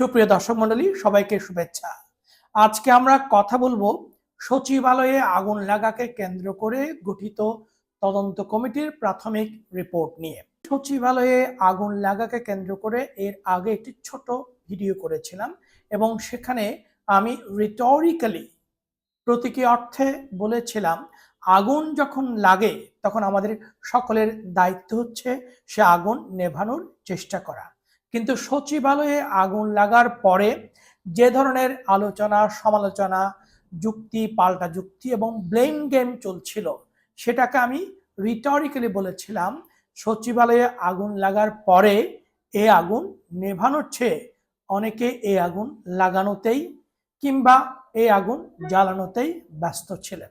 সুপ্রিয় দর্শক মণ্ডলী, সবাইকে শুভেচ্ছা। আজকে আমরা কথা বলব সচিবালয়ে আগুন লাগাকে কেন্দ্র করে গঠিত তদন্ত কমিটির প্রাথমিক রিপোর্ট নিয়ে। সচিবালয়ে আগুন লাগাকে কেন্দ্র করে এর আগে একটি ছোট ভিডিও করেছিলাম এবং সেখানে আমি রিটরিক্যালি প্রতীকী অর্থে বলেছিলাম, আগুন যখন লাগে তখন আমাদের সকলের দায়িত্ব হচ্ছে সে আগুন নেভানোর চেষ্টা করা। কিন্তু সচিবালয়ে আগুন লাগার পরে যে ধরনের আলোচনা, সমালোচনা, যুক্তি, পাল্টা যুক্তি এবং ব্লেম গেম চলছিল, সেটাকে আমি রিটরিক্যালি বলেছিলাম, সচিবালয়ে আগুন লাগার পরে এ আগুন নেভানোর চেয়ে অনেকে এই আগুন লাগানোতেই কিংবা এ আগুন জ্বালানোতেই ব্যস্ত ছিলেন।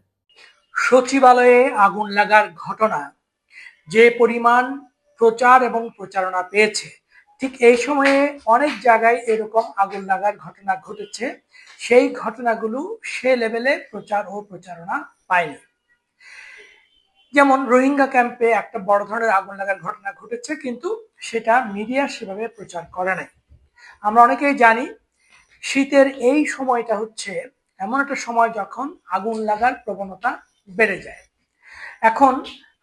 সচিবালয়ে আগুন লাগার ঘটনা যে পরিমাণ প্রচার এবং প্রচারণা পেয়েছে ঠিক এই সময়ে অনেক জায়গায় এরকম আগুন লাগার ঘটনা ঘটেছে। সেই ঘটনাগুলো সে লেভেলে প্রচার ও প্রচারণা পায়নি। যেমন রোহিঙ্গা ক্যাম্পে একটা বড় ধরনের আগুন লাগার ঘটনা ঘটেছে, কিন্তু সেটা মিডিয়া সেভাবে প্রচার করে নাই। আমরা অনেকেই জানি শীতের এই সময়টা হচ্ছে এমন একটা সময় যখন আগুন লাগার প্রবণতা বেড়ে যায়। এখন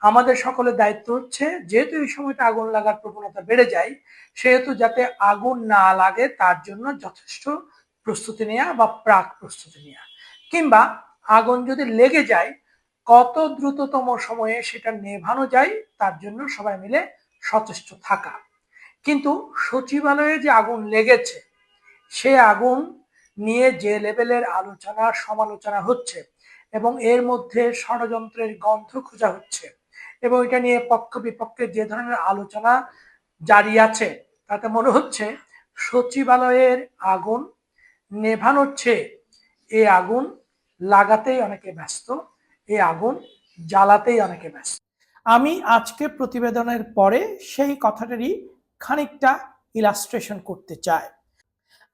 আমাদের সকলের দায়িত্ব হচ্ছে, যেহেতু এই সময়টা আগুন লাগার প্রবণতা বেড়ে যায়, সেহেতু যাতে আগুন না লাগে, তার জন্য যথেষ্ট প্রস্তুতি নেওয়া বা প্রাক প্রস্তুতি নেওয়া কিংবা আগুন যদি লেগে যায়, কত দ্রুততম সময়ে সেটা নেভানো যায়, তার জন্য সবাই মিলে সচেষ্ট থাকা। কিন্তু সচিবালয়ে যে আগুন লেগেছে, সে আগুন নিয়ে যে লেভেলের আলোচনা, সমালোচনা হচ্ছে এবং এর মধ্যে ষড়যন্ত্রের গন্ধ খোঁজা হচ্ছে। এবং এটা নিয়ে পক্ষ বিপক্ষে যে ধরনের আলোচনা জারি আছে, তাতে মনে হচ্ছে সচিবালয়ের আগুন নেভানোর চেয়ে এই আগুন লাগাতেই অনেকে ব্যস্ত এই আগুন জ্বালাতেই অনেকে ব্যস্ত। আমি আজকে প্রতিবেদনের পরে সেই কথাটারই খানিকটা ইলাস্ট্রেশন করতে চাই।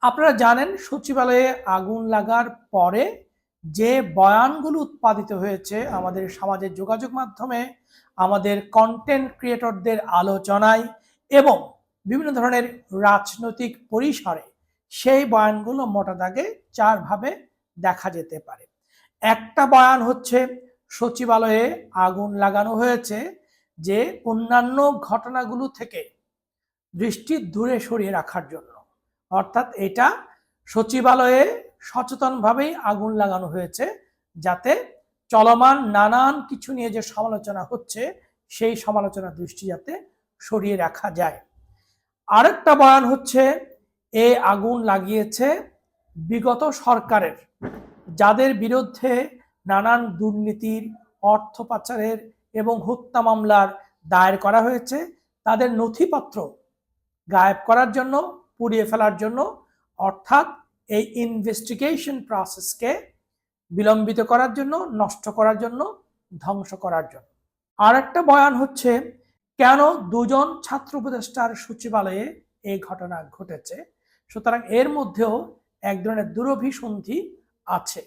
আপনারা জানেন সচিবালয়ে আগুন লাগার পরে যে বয়ানগুলো উৎপাদিত হয়েছে আমাদের সমাজের যোগাযোগ মাধ্যমে, আমাদের কন্টেন্ট ক্রিয়েটরদের আলোচনায় এবং বিভিন্ন ধরনের রাজনৈতিক পরিসরে সেই বয়ানগুলো মোটা দাগে চারভাবে দেখা যেতে পারে। একটা বয়ান হচ্ছে, সচিবালয়ে আগুন লাগানো হয়েছে যে অন্যান্য ঘটনাগুলো থেকে দৃষ্টি দূরে সরিয়ে রাখার জন্য। অর্থাৎ এটা সচিবালয়ে সচেতনভাবেই আগুন লাগানো হয়েছে যাতে চলমান নানান কিছু নিয়ে যে সমালোচনা হচ্ছে, সেই সমালোচনা দৃষ্টি যাতে সরিয়ে রাখা যায়। আরেকটা বয়ান হচ্ছে, এ আগুন লাগিয়েছে বিগত সরকারের, যাদের বিরুদ্ধে নানান দুর্নীতির, অর্থ পাচারের এবং হত্যা মামলার দায়ের করা হয়েছে, তাদের নথিপত্র গায়েব করার জন্য, পুড়িয়ে ফেলার জন্য, অর্থাৎ এই ইনভেস্টিগেশন প্রসেসকে বিলম্বিত করার জন্য, নষ্ট করার জন্য, ধ্বংস করার জন্য। আর একটা বয়ান হচ্ছে, কেন দুজন ছাত্র উপদেষ্টার সচিবালয়ে এই ঘটনা ঘটেছে? সুতরাং এর মধ্যেও এক ধরনের দুরভিসন্ধি আছে।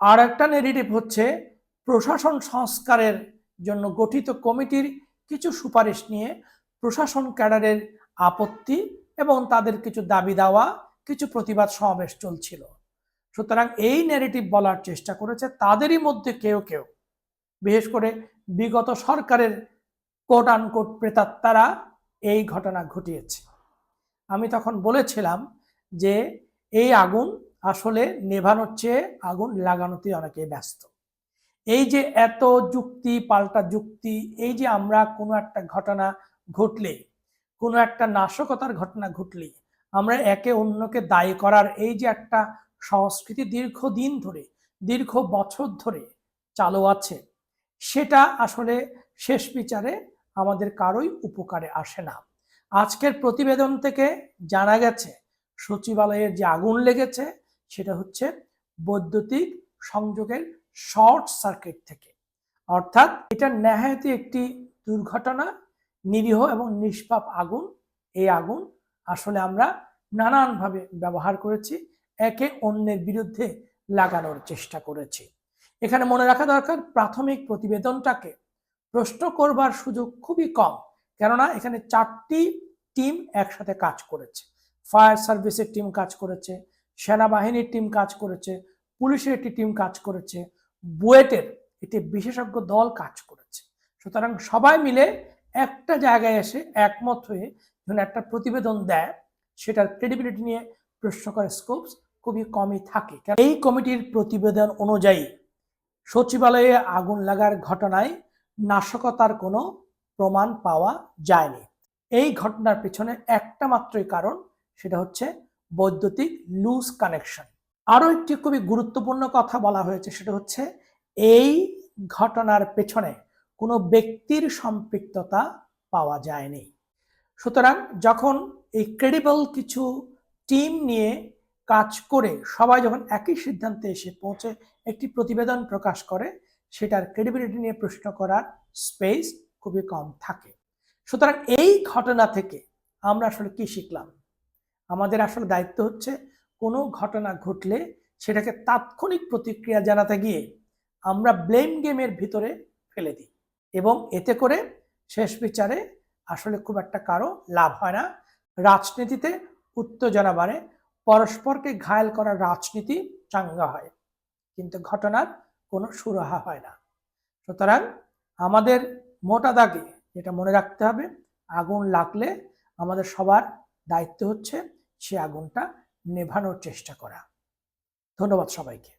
আর একটা নেগেটিভ হচ্ছে, প্রশাসন সংস্কারের জন্য গঠিত কমিটির কিছু সুপারিশ নিয়ে প্রশাসন ক্যাডারের আপত্তি এবং তাদের কিছু দাবি দেওয়া কিছু প্রতিবাদ সমাবেশ চলছিল। সুতরাং এই নেগেটিভ বলার চেষ্টা করেছে তাদেরই মধ্যে কেউ কেউ। বিশেষ করে বিগত সরকারের কোট আনকোট প্রেতাত্মারা এই ঘটনা ঘটিয়েছে। আমি তখন বলেছিলাম যে এই আগুন আসলে নেভানোর চেয়ে আগুন লাগানোতে অনেকে ব্যস্ত। এই যে এত যুক্তি, পাল্টা যুক্তি, এই যে আমরা কোনো একটা ঘটনা ঘটলে কোনো একটা নাশকতার ঘটনা ঘটলে আমরা একে অন্যকে দায়ী করার এই যে একটা সংস্কৃতি দীর্ঘদিন ধরে, দীর্ঘ বছর ধরে চালু আছে, সেটা আসলে শেষ বিচারে আমাদের কারোই উপকারে আসে না। আজকের প্রতিবেদন থেকে জানা গেছে, সচিবালয়ের যে আগুন লেগেছে, সেটা হচ্ছে বৈদ্যুতিক সংযোগের শর্ট সার্কিট থেকে। অর্থাৎ এটা নেহায়তি একটি দুর্ঘটনা, নিরীহ এবং নিষ্পাপ আগুন, এই আগুন আসলে আমরা নানানভাবে ব্যবহার করেছি, একে অন্যের বিরুদ্ধে লাগানোর চেষ্টা করেছি। এখানে মনে রাখা দরকার, প্রাথমিক প্রতিবেদনটাকে প্রশ্ন করবার সুযোগ খুবই কম, কেননা এখানে চারটি টিম একসাথে কাজ করেছে। ফায়ার সার্ভিসের টিম কাজ করেছে, সেনাবাহিনীর টিম কাজ করেছে, পুলিশের একটি টিম কাজ করেছে, বুয়েটের একটি বিশেষজ্ঞ দল কাজ করেছে। সুতরাং সবাই মিলে একটা জায়গায় এসে একমত হয়ে যখন একটা প্রতিবেদন দেয়, সেটার ক্রেডিবিলিটি নিয়ে প্রশ্ন করার স্কোপস খুবই কমই থাকে। এই কমিটির প্রতিবেদন অনুযায়ী সচিবালয়ে আগুন লাগার ঘটনায় নাশকতার কোনো প্রমাণ পাওয়া যায়নি। এই ঘটনার পেছনে একটা মাত্রই কারণ, সেটা হচ্ছে বৈদ্যুতিক লুজ কানেকশন আরও একটি খুবই গুরুত্বপূর্ণ কথা বলা হয়েছে, সেটা হচ্ছে এই ঘটনার পেছনে কোনো ব্যক্তির সম্পৃক্ততা পাওয়া যায়নি। সুতরাং যখন এই ক্রেডিবল কিছু টিম নিয়ে কাজ করে, সবাই যখন একই সিদ্ধান্তে এসে পৌঁছে, একটি প্রতিবেদন প্রকাশ করে, সেটার ক্রেডিবিলিটি নিয়ে প্রশ্ন করার স্পেস খুবই কম থাকে। সুতরাং এই ঘটনা থেকে আমরা আসলে কি শিখলাম? আমাদের আসলে দায়িত্ব হচ্ছে কোনো ঘটনা ঘটলে সেটাকে তাৎক্ষণিক প্রতিক্রিয়া জানাতে গিয়ে আমরা ব্লেম গেমের ভিতরে ফেলে দিই এবং এতে করে শেষ বিচারে আসলে খুব একটা কারও লাভ হয় না। রাজনীতিতে উত্তেজনা বাড়ে, পরস্পরকে ঘায়েল করার রাজনীতি চাঙ্গা হয়, কিন্তু ঘটনার কোনো সুরাহা হয় না। সুতরাং আমাদের মোটা দাগে যেটা মনে রাখতে হবে, আগুন লাগলে আমাদের সবার দায়িত্ব হচ্ছে সে আগুনটা নেভানোর চেষ্টা করা। ধন্যবাদ সবাইকে।